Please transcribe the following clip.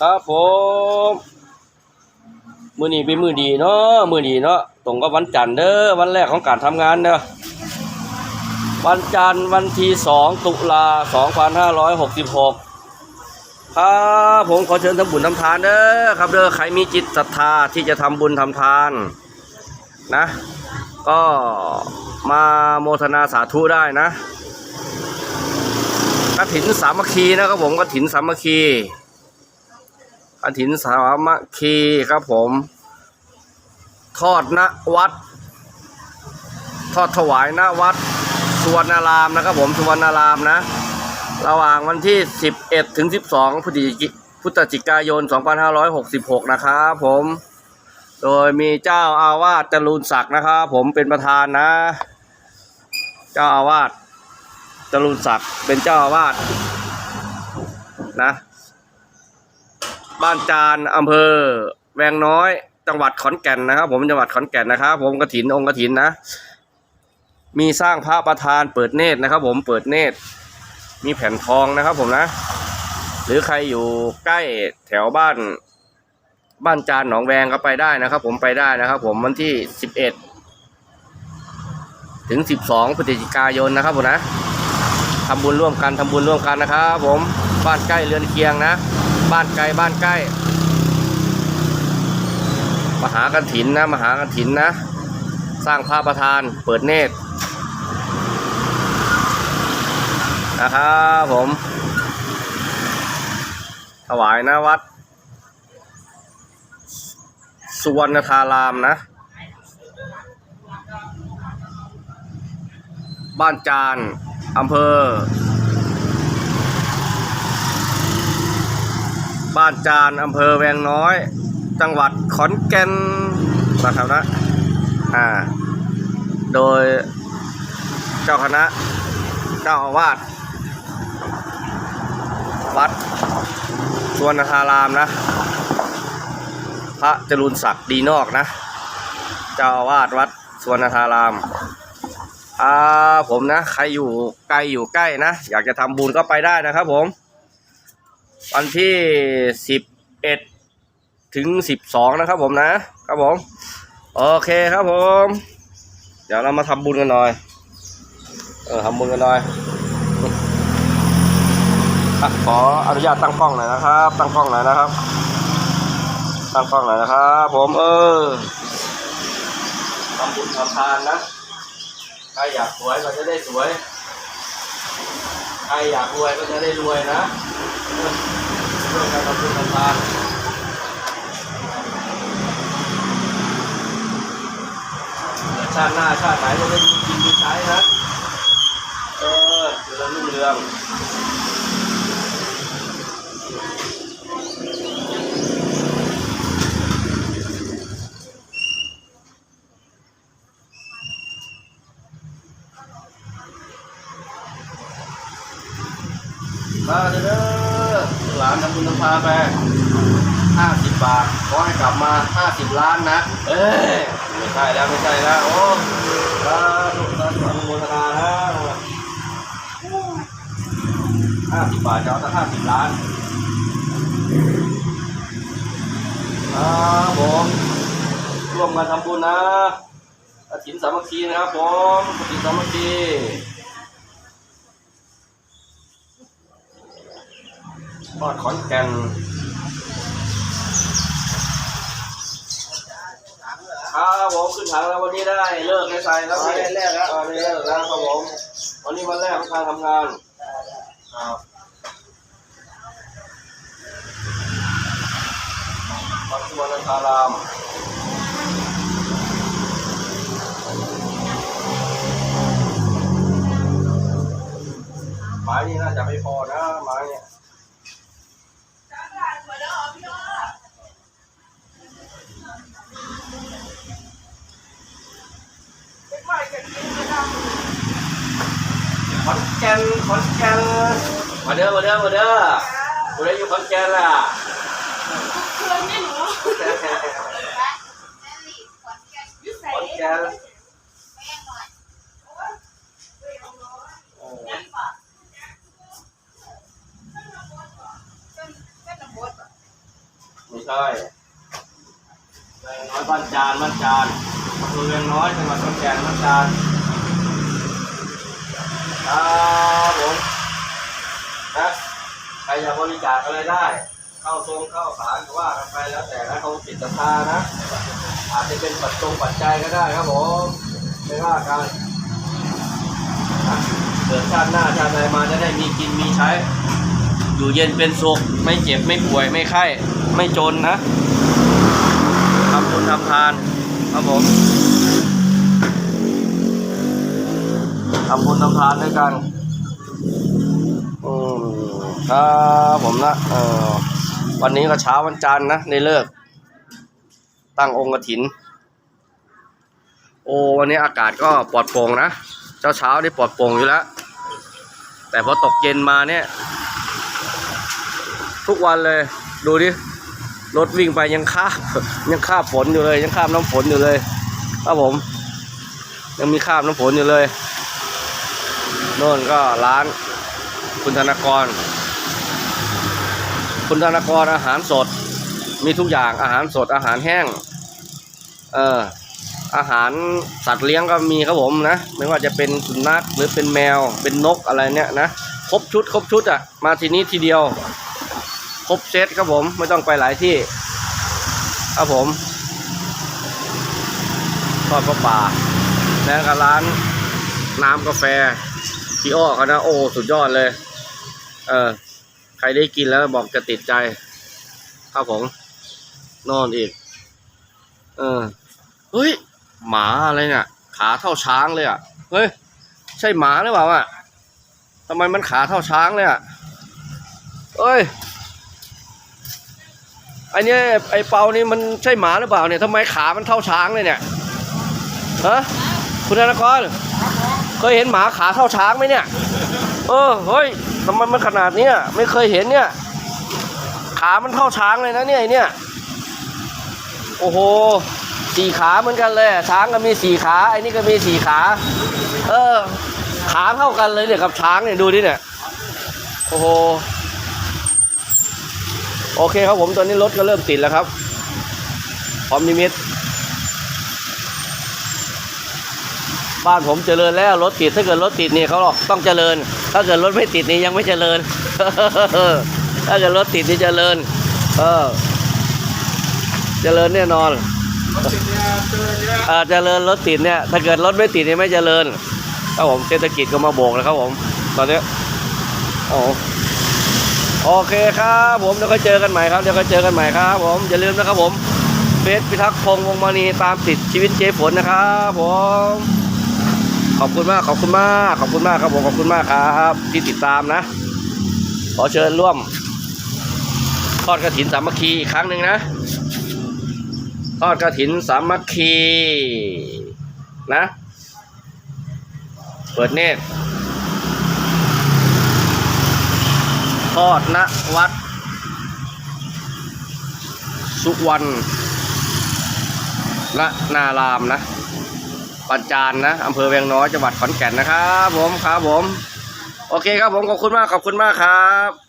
ครับผมมือนี้เป็นมือดีเนาะมือดีเนาะตรงกับวันจันทร์เด้อวันแรกของการทำงานเด้อวันจันทร์วันที่สองตุลาสองพันห้าร้อยหกสิบหกครับผมขอเชิญทำบุญทำทานเด้อครับเด้อใครมีจิตศรัทธาที่จะทำบุญทำทานนะ ก็มาโมทนาสาธุได้นะกฐินสามัคคีนะครับผมกฐินสามัคคี กฐินสามัคคีครับผม ทอดณวัด ทอดถวายณวัดสุวรรณารามนะครับผมสุวรรณารามนะ ระหว่างวันที่ 11 ถึง 12พฤศจิกพุทธจิกายน 2566 นะครับผม โดยมีเจ้าอาวาสจรูนศักดิ์นะครับผมเป็นประธานนะ เจ้าอาวาสจรูนศักดิ์เป็นเจ้าอาวาสนะ บ้านจานอำเภอ แวงน้อย จังหวัดขอนแก่นนะครับ ผมจังหวัดขอนแก่นนะครับ ผมกระถินองค์กระถินนะ มีสร้างพระประธานเปิดเนตรนะครับ ผมเปิดเนตร มีแผ่นทองนะครับ ผมนะ หรือใครอยู่ใกล้แถวบ้าน บ้านจานหนองแวงก็ไปได้นะครับ ผมไปได้นะครับ ผมวันที่สิบเอ็ดถึงสิบสองพฤศจิกายนนะครับผมนะทำบุญร่วมกันทำบุญร่วมกันนะครับผมบ้านใกล้เรือนเคียงนะ บ้านไกลบ้านใกล้ มหากันถินนะ มหากันถินนะ สร้างพระประธานเปิดเนตรนะครับผม ถวายนะวัด สุวรรณธารามนะ บ้านจานอำเภอ บ้านจานอำเภอแวงน้อย จังหวัดขอนแก่นนะครับนะอ่าโดยเจ้าคณะเจ้าอาวาสวัดสุวรรณธารามนะ พระจรูนศักดิ์ดีนอกนะ เจ้าอาวาสวัดสวนธารามอ่าผมนะ ใครอยู่ไกลอยู่ใกล้นะ อยากจะทำบุญก็ไปได้นะครับผม วันที่สิบเอ็ดถึงสิบสองนะครับผมนะครับผมโอเคครับผม เดี๋ยวเรามาทำบุญกันหน่อย เออทำบุญกันหน่อยอขออนุญาตตั้งกล้องหน่อยนะครับ ตั้งกล้องหน่อยนะครับ ตั้งกล้องหน่อยนะครับผมเออทำบุญทำทานนะใครอยากสวยก็จะได้สวยใครอยากรวยก็จะได้รวยนะ เออช่วยกันทำบุญทำทานชาติหน้าชาติไหนจะได้มีกินมีใช้นะ เออเจริญรุ่งเรือง มาเด้อหลานทำบุญทำทาไปห้าสิบบาทขอให้กลับมาห้าสิบล้านนะ เอ้ยไม่ใช่แล้วไม่ใช่แล้วโอ้สาธุสาธุอนุโมทนานะห้าสิบบาทจะเอาตั้งห้าสิบล้านครับผมร่วมกันทำบุญนะกฐินสามัคคีนะครับผมกฐินสามัคคี ทอดขอนแก่นครับผมขึ้นถังแล้ววันนี้ได้เลิกในใส่แล้วพี่แรกแล้ววันนี้เลิกแล้วครับผมวันนี้วันแรกของการทำงานครับวัดสุวรรณธารามไม้นี่น่าจะไม่พอนะไม้เนี่ย อนแก่นขอนแก่นมาเด้อมาเด้อมาเด้อกูได้อยู่ขอนแก่นล่ะเพื่อนไม่หนูขอนแก่นเออใช่แวงน้อยบ้านจานบ้านจานอำเภอแวงน้อยจังหวัดขอนแก่นบ้านจาน ครับผมนะใครอยากบริจาคอะไรได้ เข้าทรงเข้าสารว่ากันไปแล้วแต่นะเขาจิตศรัทธานะ อาจจะเป็นปัจจงปัจจัยก็ได้ครับผมไม่ว่ากันนะเกิดชาติหน้าชาติใดมาจะได้มีกินมีใช้ อยู่เย็นเป็นสุข ไม่เจ็บไม่ป่วยไม่ไข้ไม่จนนะทำบุญทำทานครับผม ทำบุญทำทานด้วยกัน อืมครับผมนะเออวันนี้ก็เช้าวันจันทร์นะในเลิก ตั้งองค์กรถิน โอ้วันนี้อากาศก็ปลอดโปร่งนะเช้าเช้านี่ปลอดโปร่งอยู่แล้ว แต่พอตกเย็นมาเนี่ย ทุกวันเลยดูดิรถวิ่งไปยังคาบยังคาบฝนอยู่เลย ยังคาบน้ำฝนอยู่เลย ครับผม ยังมีคาบน้ำฝนอยู่เลย โน่นก็ร้าน คุณธนากร คุณธนากรอาหารสด มีทุกอย่างอาหารสดอาหารแห้ง เอออาหารสัตว์เลี้ยงก็มีครับผมนะ ไม่ว่าจะเป็นสุนัขหรือเป็นแมวเป็นนกอะไรเนี่ยนะครบชุด ครบชุดอะ่ะ มาทีนี้ทีเดียว ครบเซตครับผมไม่ต้องไปหลายที่ ครับผมทอดปลาป่าแล้วก็ร้านน้ำกาแฟ พี่อ้อเขานะโอ้สุดยอดเลย เออ ใครได้กินแล้วบอกจะติดใจ ครับผม นอนอีก เออ เฮ้ย หมาอะไรเนี่ย ขาเท่าช้างเลยอะ เฮ้ย ใช่หมาหรือเปล่าอะทำไมมันขาเท่าช้างเลยอะเอ้ยไอเนี้ยไอเปานี่มันใช่หมาหรือเปล่าเนี่ยทำไมขามันเท่าช้างเลยเนี่ยฮะคุณธนกร เคยเห็นหมาขาเท่าช้างไหมเนี่ย เออเฮ้ยทำไมมันขนาดเนี้ยไม่เคยเห็นเนี่ย ขามันเท่าช้างเลยนะเนี่ยไอเนี่ย โอ้โหสี่ขาเหมือนกันเลยช้างก็มีสี่ขาไอ้นี่ก็มีสี่ขา เออ ขาเท่ากันเลยเนี่ยกับช้างเนี่ยดูดิเนี่ยโอ้โหโอเคครับผมตอนนี้รถก็เริ่มติดแล้วครับพร้อมนิมิต บ้านผมเจริญแล้วรถติดถ้าเกิดรถติดนี่เขาอกต้องเจริญ ถ้าเกิดรถไม่ติดนี่ยังไม่เจริญ ถ้าเกิดรถติดนี่เจริญ เออ เจริญแน่นอนเออเจริญรถติดเนี่ย ถ้าเกิดรถไม่ติดนี่ไม่เจริญครับผมเศรษฐกิจก็มาโบกแล้วครับผมตอนนี้โอ้โอเคครับผมเดี๋ยวก็เจอกันใหม่ครับเดี๋ยวก็เจอกันใหม่ครับ ผมอย่าลืมนะครับผมเฟซพิทักษ์พงษ์วงมณีตามติดชีวิตเจ๊ฝนนะครับผม ขอบคุณมากขอบคุณมากขอบคุณมากครับผมขอบคุณมากครับ ที่ติดตามนะ ขอเชิญร่วม ทอดกระถินสามัคคีอีกครั้งหนึ่งนะ ทอดกระถินสามัคคีนะ เปิดเนตรทอดณวัด สุวรรณละนารามนะ ปัญจานนะอำเภอเวียงน้อยจังหวัดขอนแก่นนะครับผมครับผม โอเคครับผมขอบคุณมากขอบคุณมากครับ